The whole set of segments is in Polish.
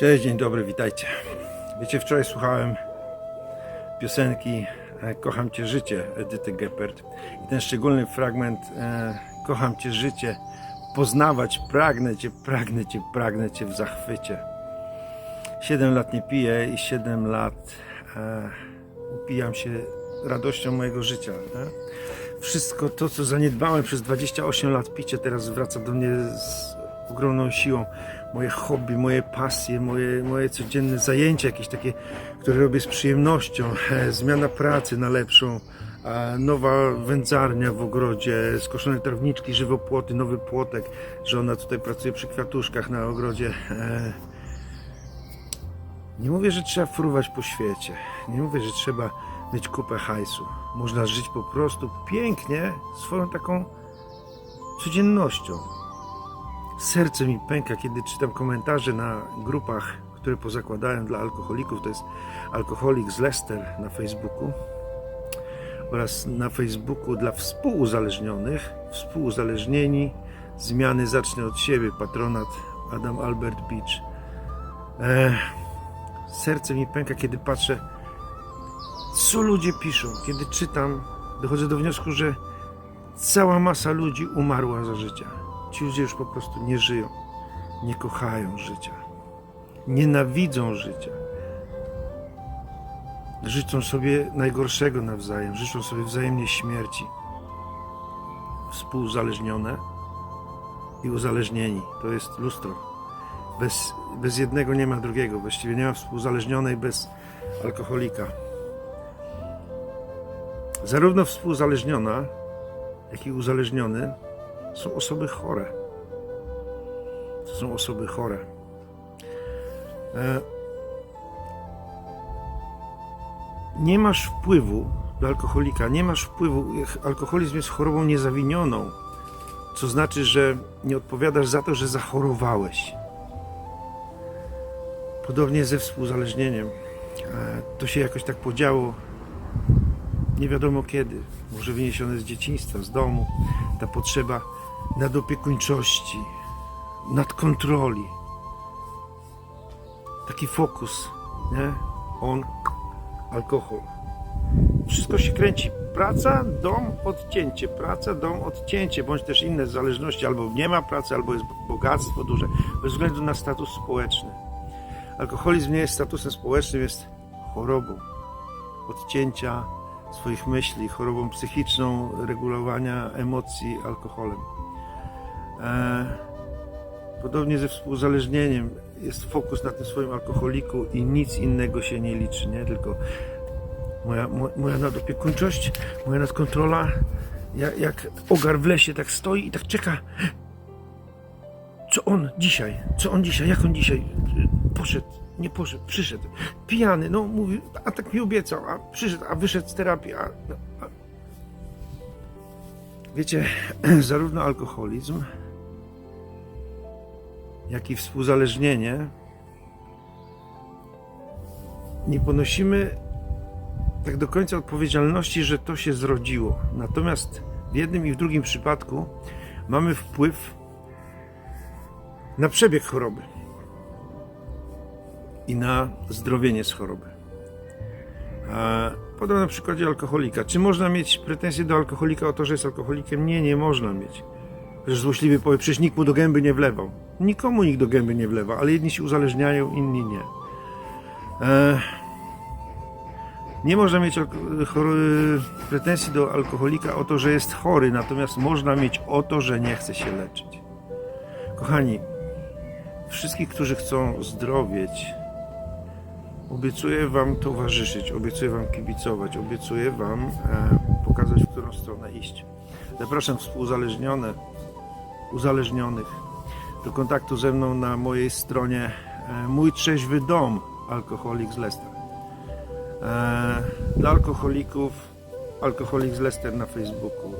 Cześć, dzień dobry, witajcie. Wiecie, wczoraj słuchałem piosenki e, Kocham Cię Życie Edyty Geppert i ten szczególny fragment e, Kocham Cię Życie, poznawać, pragnę Cię, pragnę Cię, pragnę Cię w zachwycie. Siedem lat nie piję i siedem lat e, upijam się radością mojego życia. Wszystko to, co zaniedbałem przez 28 lat picia, teraz wraca do mnie z ogromną siłą. Moje hobby, moje pasje, moje, moje codzienne zajęcia, jakieś takie, które robię z przyjemnością. E, Zmiana pracy na lepszą, nowa wędzarnia w ogrodzie, skoszone trawniczki, żywopłoty, nowy płotek. Żona tutaj pracuje przy kwiatuszkach na ogrodzie. E, nie mówię, że trzeba fruwać po świecie. Nie mówię, że trzeba mieć kupę hajsu. Można żyć po prostu pięknie swoją taką codziennością. Serce mi pęka, kiedy czytam komentarze na grupach, które pozakładałem dla alkoholików. To jest alkoholik z Leicester na Facebooku oraz na Facebooku dla współuzależnionych. Współuzależnieni. Zmiany zacznę od siebie. Patronat Adam Albert Beach. Ech, serce mi pęka, kiedy patrzę, co ludzie piszą. Kiedy czytam, dochodzę do wniosku, że cała masa ludzi umarła za życia. Ci ludzie już po prostu nie żyją, nie kochają życia, nienawidzą życia. Życzą sobie najgorszego nawzajem, życzą sobie wzajemnie śmierci. Współuzależnione i uzależnieni to jest lustro. Bez, bez jednego nie ma drugiego. Właściwie nie ma współzależnionej bez alkoholika. Zarówno współzależniona, jak i uzależniony są osoby chore. To są osoby chore. E, Nie masz wpływu do alkoholika, nie masz wpływu. Alkoholizm jest chorobą niezawinioną, co znaczy, że nie odpowiadasz za to, że zachorowałeś. Podobnie ze współzależnieniem. E, To się jakoś tak podziało nie wiadomo kiedy, może wyniesione z dzieciństwa, z domu, ta potrzeba nadopiekuńczości, nadkontroli, taki fokus, nie? On, alkohol. Wszystko się kręci. Praca, dom, odcięcie. Praca, dom, odcięcie, bądź też inne zależności. Albo nie ma pracy, albo jest bogactwo duże, bez względu na status społeczny. Alkoholizm nie jest statusem społecznym, jest chorobą odcięcia swoich myśli, chorobą psychiczną, regulowania emocji alkoholem. E, podobnie ze współzależnieniem jest fokus na tym swoim alkoholiku i nic innego się nie liczy, nie? Tylko moja, mo- moja nadopiekuńczość, moja nadkontrola, jak, jak ogar w lesie tak stoi i tak czeka, co on dzisiaj, co on dzisiaj, jak on dzisiaj y, poszedł, nie poszedł, przyszedł, pijany, no mówi, a tak mi obiecał, a przyszedł, a wyszedł z terapii, a, no, a... Wiecie, zarówno alkoholizm, jak i współzależnienie nie ponosimy tak do końca odpowiedzialności, że to się zrodziło. Natomiast w jednym i w drugim przypadku mamy wpływ na przebieg choroby i na zdrowienie z choroby. Podam na przykładzie alkoholika. Czy można mieć pretensje do alkoholika o to, że jest alkoholikiem? Nie, nie można mieć. Że złośliwy powie, przecież nikt mu do gęby nie wlewał. Nikomu nikt do gęby nie wlewa, ale jedni się uzależniają, inni nie. E, nie można mieć pretensji do alkoholika o to, że jest chory, natomiast można mieć o to, że nie chce się leczyć. Kochani, wszystkich, którzy chcą zdrowieć, obiecuję Wam towarzyszyć, obiecuję Wam kibicować, obiecuję Wam e, pokazać, w którą stronę iść. Zapraszam współzależnione, uzależnionych do kontaktu ze mną na mojej stronie e, Mój Trzeźwy Dom, Alkoholik z Leicester. E, dla alkoholików, Alkoholik z Leicester na Facebooku.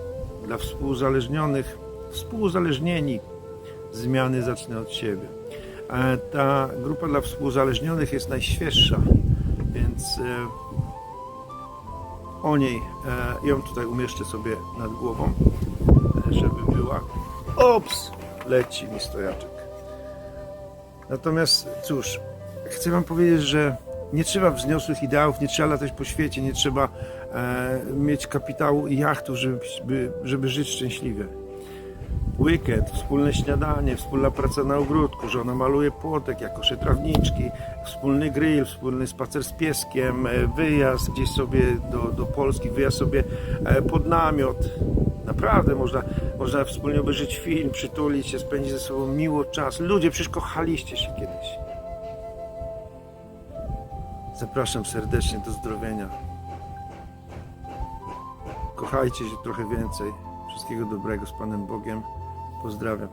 Dla współzależnionych, współuzależnieni, zmiany zacznę od siebie. E, Ta grupa dla współzależnionych jest najświeższa, więc o niej ją tutaj umieszczę sobie nad głową, żeby była. Ops! Leci mi stojaczek. Natomiast cóż, chcę Wam powiedzieć, że nie trzeba wzniosłych ideałów, nie trzeba latać po świecie, nie trzeba e, mieć kapitału i jachtów, żeby, żeby, żyć szczęśliwie. Weekend, wspólne śniadanie, wspólna praca na ogródku, żona maluje płotek, ja koszę trawniczki, wspólny grill, wspólny spacer z pieskiem, e, wyjazd gdzieś sobie do, do Polski, wyjazd sobie e, pod namiot. Naprawdę można, można wspólnie obejrzeć film, przytulić się, spędzić ze sobą miło czas. Ludzie, przecież kochaliście się kiedyś. Zapraszam serdecznie do zdrowienia. Kochajcie się trochę więcej. Wszystkiego dobrego z Panem Bogiem. Pozdrawiam.